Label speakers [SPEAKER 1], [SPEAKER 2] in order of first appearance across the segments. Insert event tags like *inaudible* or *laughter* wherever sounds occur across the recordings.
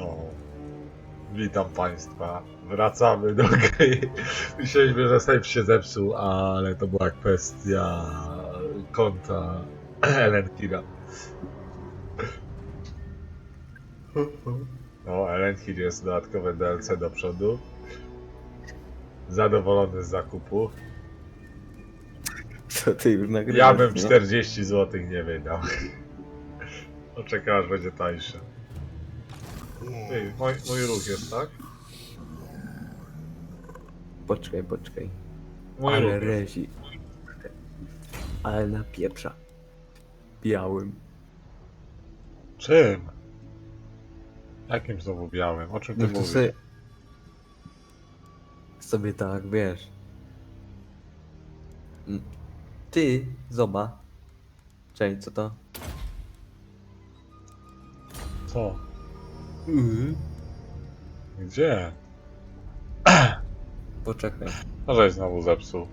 [SPEAKER 1] No. Witam Państwa. Wracamy do gry. Myśleliśmy, że save się zepsuł, ale to była kwestia konta Elenkira. No, Elenkir jest dodatkowe DLC do przodu. Zadowolony z zakupu.
[SPEAKER 2] Co ty już nagrywasz?
[SPEAKER 1] Ja bym
[SPEAKER 2] nie?
[SPEAKER 1] 40 zł nie wydał. Oczekałem, aż będzie tańsze. Ej, mój, mój ruch jest, tak?
[SPEAKER 2] Poczekaj, poczekaj.
[SPEAKER 1] Mój
[SPEAKER 2] Ale
[SPEAKER 1] ruch.
[SPEAKER 2] rezi. Ale na pieprza. Białym.
[SPEAKER 1] Czym? Jakim znowu białym? O czym ty
[SPEAKER 2] No to
[SPEAKER 1] mówisz?
[SPEAKER 2] sobie... Sobie tak, wiesz. Mm. Ty, zoba. Cześć, co to?
[SPEAKER 1] Co?
[SPEAKER 2] Yy.
[SPEAKER 1] Gdzie? *clears throat*
[SPEAKER 2] Poczekaj.
[SPEAKER 1] No, żeś znowu zepsuł.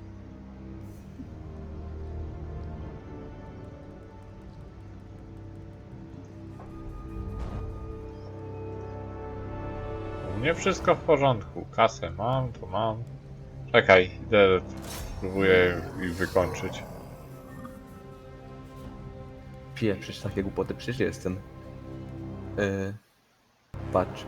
[SPEAKER 1] U mnie wszystko w porządku. Kasę mam, to mam. Czekaj, idę, próbuję ich wykończyć.
[SPEAKER 2] Pieprzysz takie głupoty, przecież jestem. Yy. Patrz.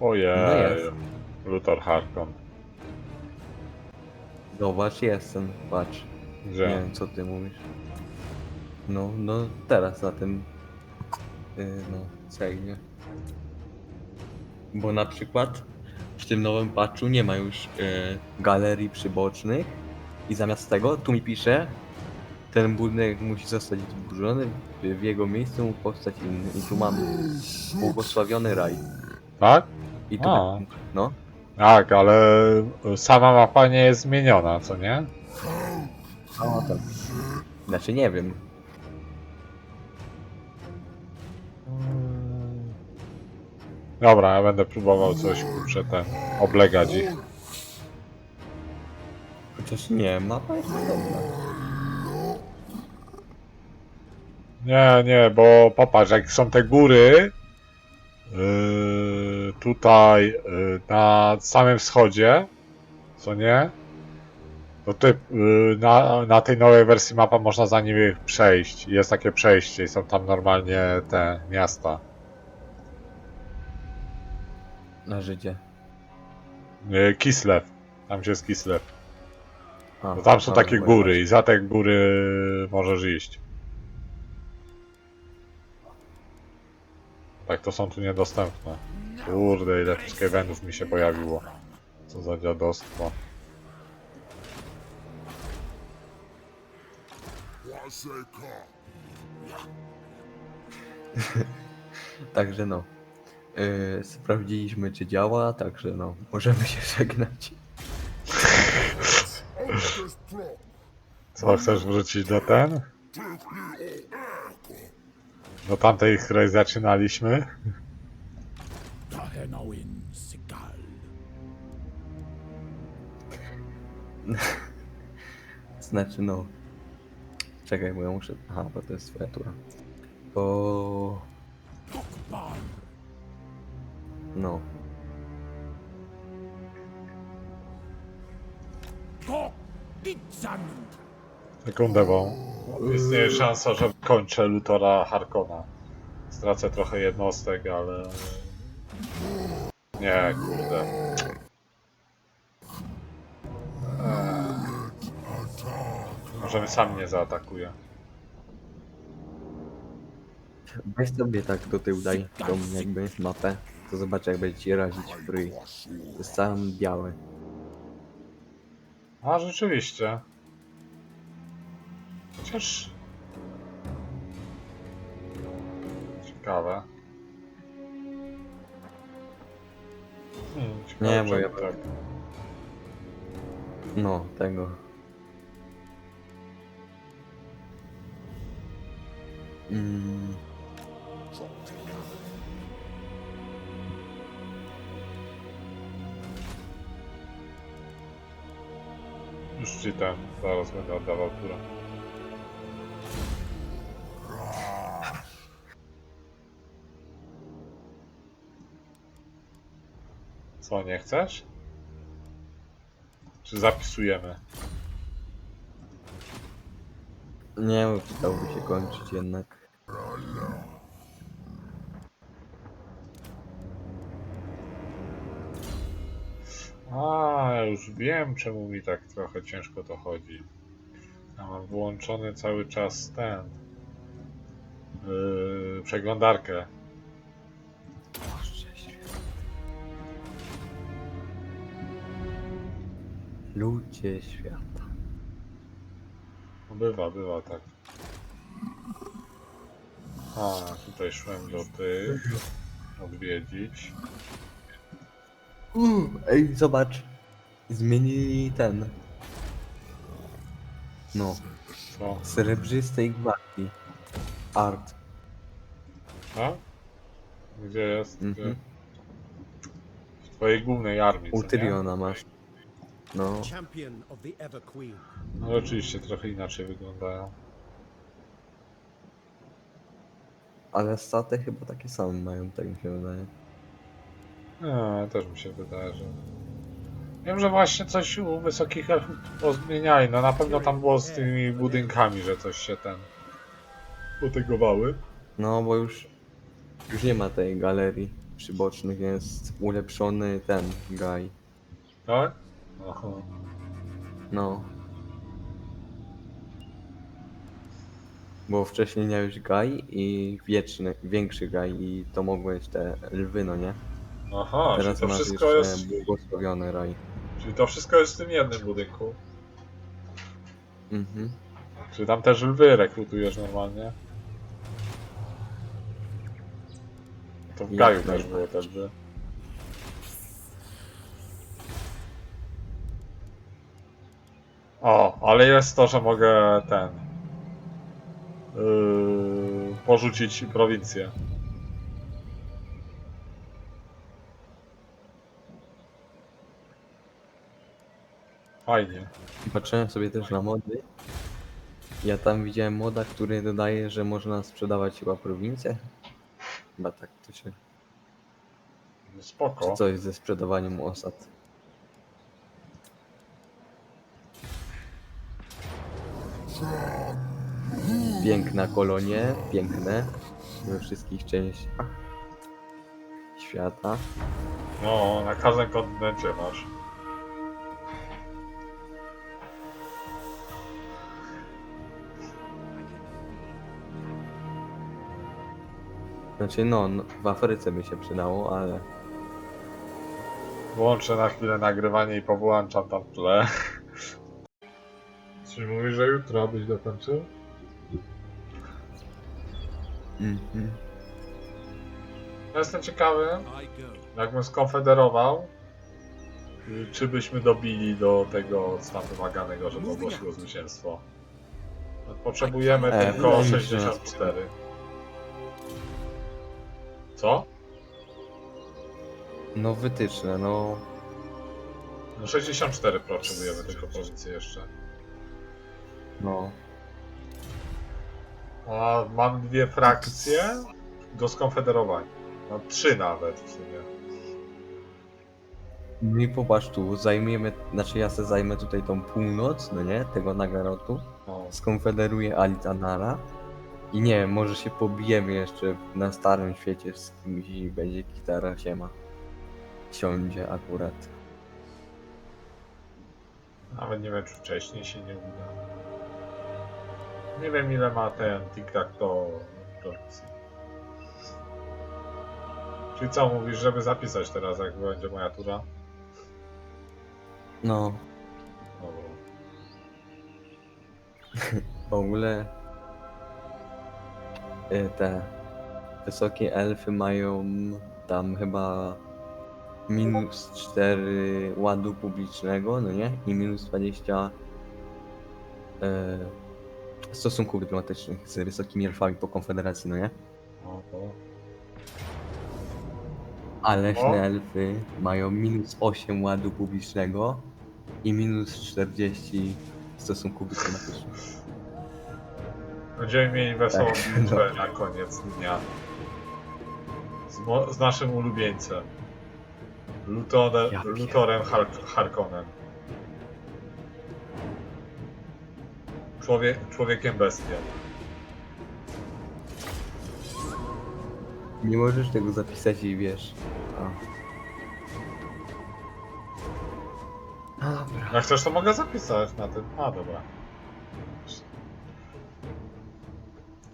[SPEAKER 2] No
[SPEAKER 1] Ojej,
[SPEAKER 2] jest.
[SPEAKER 1] Luthor Harkon.
[SPEAKER 2] Zobacz, jestem. Patrz.
[SPEAKER 1] Gdzie?
[SPEAKER 2] Nie wiem, co ty mówisz. No, no, teraz na tym. Yy, no, sejmie. Bo na przykład w tym nowym patchu nie ma już yy, galerii przybocznych i zamiast tego tu mi pisze ten budynek musi zostać zburzony, by w jego miejscu mógł powstać inny. I tu mam błogosławiony raj.
[SPEAKER 1] Tak?
[SPEAKER 2] I tu,
[SPEAKER 1] A.
[SPEAKER 2] no,
[SPEAKER 1] Tak, ale sama mapa nie jest zmieniona, co nie?
[SPEAKER 2] o tak. Znaczy nie wiem.
[SPEAKER 1] Dobra, ja będę próbował coś kurczę ten oblegać ich.
[SPEAKER 2] Chociaż nie, mapa jest dobra.
[SPEAKER 1] Nie, nie, bo popatrz, jak są te góry yy, tutaj yy, na samym wschodzie, co nie? To ty, yy, na, na tej nowej wersji mapa można za nimi przejść. Jest takie przejście i są tam normalnie te miasta.
[SPEAKER 2] Na Żydzie.
[SPEAKER 1] Yy, Kislev. Tam gdzie jest Kislev.
[SPEAKER 2] A,
[SPEAKER 1] tam są takie góry i za te góry możesz iść. Tak, to są tu niedostępne. Kurde, ile Skavenów mi się pojawiło. Co za dziadostwo. *laughs*
[SPEAKER 2] Także no. Yy, sprawdziliśmy czy działa, także no, możemy się *laughs* żegnać.
[SPEAKER 1] Co, chcesz wrócić do ten? Do tamtej, której zaczynaliśmy? *laughs*
[SPEAKER 2] Znaczy no. Czekaj, bo ja muszę. Aha, bo to jest twoja tura. Bo. No.
[SPEAKER 3] To Itzan.
[SPEAKER 1] Sekundę, bo istnieje szansa, że kończę Lutora Harkona. Stracę trochę jednostek, ale... Nie, kurde. Eee. Może mnie sam nie zaatakuje.
[SPEAKER 2] Weź sobie tak do tyłu daj tą jakby mapę. To zobacz jak będzie ci razić. To jest cały biały.
[SPEAKER 1] A, rzeczywiście. Chociaż... Ciekawe. Hmm, ciekawe
[SPEAKER 2] Nie, bo ja-. No, tego. Mm,
[SPEAKER 1] Już ci ten, zaraz będę oddawał turę. Co, nie chcesz? Czy zapisujemy?
[SPEAKER 2] Nie, bo przydałoby się kończyć jednak.
[SPEAKER 1] A, już wiem, czemu mi tak trochę ciężko to chodzi. Ja mam włączony cały czas ten. Yy, przeglądarkę.
[SPEAKER 2] Ludzie świata.
[SPEAKER 1] No bywa, bywa tak. A, tutaj szłem do tych. Odwiedzić.
[SPEAKER 2] Uuu, ej, zobacz. Zmienili ten. No,
[SPEAKER 1] Co?
[SPEAKER 2] srebrzystej gwardii. Art.
[SPEAKER 1] A? Gdzie jest? Gdzie?
[SPEAKER 2] Mhm.
[SPEAKER 1] W twojej głównej armii, co
[SPEAKER 2] U
[SPEAKER 1] nie?
[SPEAKER 2] Tyriona masz. No,
[SPEAKER 4] champion of the Ever Queen.
[SPEAKER 1] No oczywiście trochę inaczej wyglądają.
[SPEAKER 2] ale staty chyba takie same mają, tak mi się wydaje.
[SPEAKER 1] No, też mi się wydaje, że... Wiem, że właśnie coś u wysokich elfów pozmieniali. No na pewno tam było z tymi budynkami, że coś się ten... potygowały.
[SPEAKER 2] No, bo już, już nie ma tej galerii przybocznych, jest ulepszony ten gaj.
[SPEAKER 1] Tak? Aha.
[SPEAKER 2] No. Bo wcześniej miałeś gaj i wieczny, większy gaj i to mogłeś te lwy, no nie?
[SPEAKER 1] Aha, czyli
[SPEAKER 2] Teraz
[SPEAKER 1] to
[SPEAKER 2] masz
[SPEAKER 1] wszystko
[SPEAKER 2] jeszcze
[SPEAKER 1] jest...
[SPEAKER 2] błogosławiony raj.
[SPEAKER 1] Czyli to wszystko jest w tym jednym budynku.
[SPEAKER 2] Mhm.
[SPEAKER 1] Czy tam też lwy rekrutujesz normalnie? To w
[SPEAKER 2] Jak
[SPEAKER 1] Gaju też
[SPEAKER 2] najbardziej.
[SPEAKER 1] było te lwy. O, ale jest to, że mogę ten... Yy, porzucić prowincję. Fajnie.
[SPEAKER 2] Patrzyłem sobie też na mody. Ja tam widziałem moda, który dodaje, że można sprzedawać chyba prowincję. Chyba tak to się...
[SPEAKER 1] No Spoko.
[SPEAKER 2] Czy coś ze sprzedawaniem osad. Piękna kolonie, piękne we wszystkich częściach świata.
[SPEAKER 1] No, na każdym kontynencie masz.
[SPEAKER 2] Znaczy no, no w Afryce by się przydało, ale
[SPEAKER 1] Włączę na chwilę nagrywanie i powłączam tam w tle. Czy mówisz, że jutro byś dokończył?
[SPEAKER 2] mhm.
[SPEAKER 1] Ja jestem ciekawy, jakbym skonfederował, czy byśmy dobili do tego tam wymaganego, żeby ogłosiło zwycięstwo. Potrzebujemy
[SPEAKER 2] E,
[SPEAKER 1] tylko
[SPEAKER 2] wydaje mi się, że-
[SPEAKER 1] 64. Co?
[SPEAKER 2] no wytyczne, no
[SPEAKER 1] No 64 potrzebujemy tylko pozycji jeszcze.
[SPEAKER 2] No.
[SPEAKER 1] A mam dwie frakcje do skonfederowania. No trzy nawet w sumie.
[SPEAKER 2] No i popatrz tu, zajmiemy, znaczy ja se zajmę tutaj tą północ, no nie, tego Nagarotu,
[SPEAKER 1] No.
[SPEAKER 2] skonfederuję Alitanara i nie wiem, może się pobijemy jeszcze na starym świecie z kimś i będzie gitara siema. Siądzie akurat.
[SPEAKER 1] Nawet nie wiem, czy wcześniej się nie uda. Nie wiem, ile ma ten tic-tac to produkcji. Czyli co mówisz, żeby zapisać teraz, jak będzie moja tura?
[SPEAKER 2] No,
[SPEAKER 1] Dobra. *laughs*
[SPEAKER 2] w ogóle y, te wysokie elfy mają tam chyba minus 4 ładu publicznego, no nie? I minus 20 y, stosunków dyplomatycznych z wysokimi elfami po konfederacji, no nie?
[SPEAKER 1] O, to.
[SPEAKER 2] A leśne elfy mają minus 8 ładu publicznego i minus 40 stosunków dyplomatycznych.
[SPEAKER 1] Będziemy mieli wesołą
[SPEAKER 2] Tak.
[SPEAKER 1] bitwę na koniec dnia. Z, mo- z naszym ulubieńcem. Lutorem,
[SPEAKER 2] Ja
[SPEAKER 1] Lutorem Har Harkonnen. Człowiek, człowiekiem bestią.
[SPEAKER 2] Nie możesz tego zapisać i wiesz. A. Dobra.
[SPEAKER 1] Jak chcesz, to mogę zapisać na tym. A, dobra.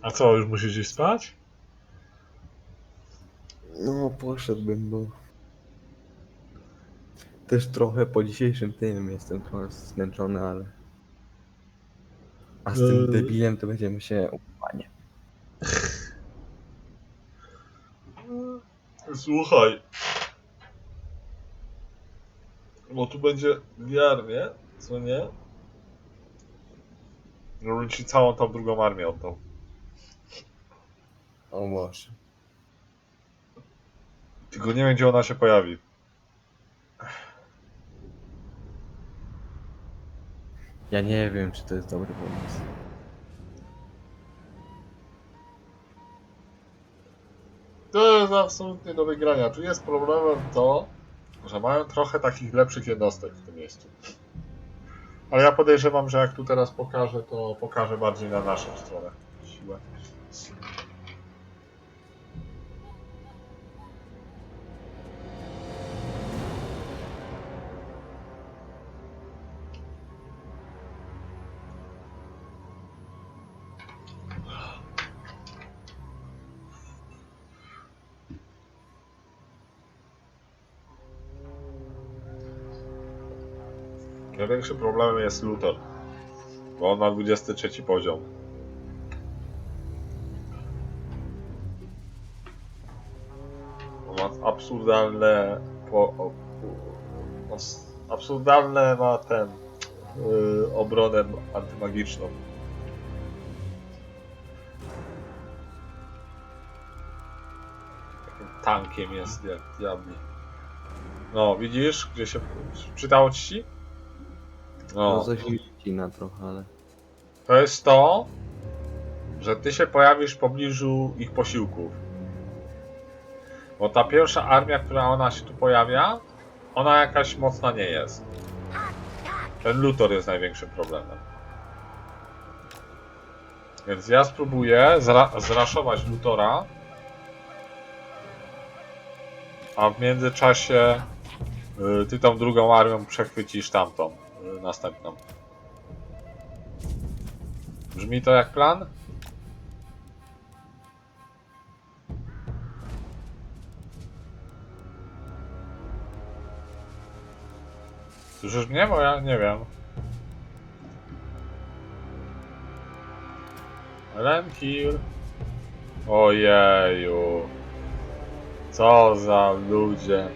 [SPEAKER 1] A co, już musisz iść spać?
[SPEAKER 2] No, poszedłbym, bo... Też trochę po dzisiejszym tym jestem trochę zmęczony, ale... A z tym
[SPEAKER 1] Eee.
[SPEAKER 2] debilem to będziemy się... Panie.
[SPEAKER 1] Słuchaj. Bo tu będzie wiar, nie? Co nie? Żebym ci całą tą drugą armię oddał.
[SPEAKER 2] O Boże.
[SPEAKER 1] Tylko nie wiem, gdzie ona się pojawi.
[SPEAKER 2] Ja nie wiem, czy to jest dobry pomysł.
[SPEAKER 1] To jest absolutnie do wygrania. Tu jest problemem to, że mają trochę takich lepszych jednostek w tym miejscu. Ale ja podejrzewam, że jak tu teraz pokażę, to pokażę bardziej na naszą stronę siłę. Największym problemem jest Luthor, bo on ma 23 poziom. On ma absurdalne po, o, o, absurdalne ma ten yy, obronę antymagiczną. Tankiem jest jak diabli. No, widzisz, gdzie się... Czytało ci?
[SPEAKER 2] No, coś mi ścina trochę, ale...
[SPEAKER 1] To jest to, że ty się pojawisz w pobliżu ich posiłków. Bo ta pierwsza armia, która ona się tu pojawia, ona jakaś mocna nie jest. Ten Luthor jest największym problemem. Więc ja spróbuję zra zraszować Lutora. A w międzyczasie y, ty tą drugą armią przechwycisz tamtą, następną. Brzmi to jak plan? Słyszysz mnie? Bo ja nie wiem. Renkir. Ojeju. Co za ludzie.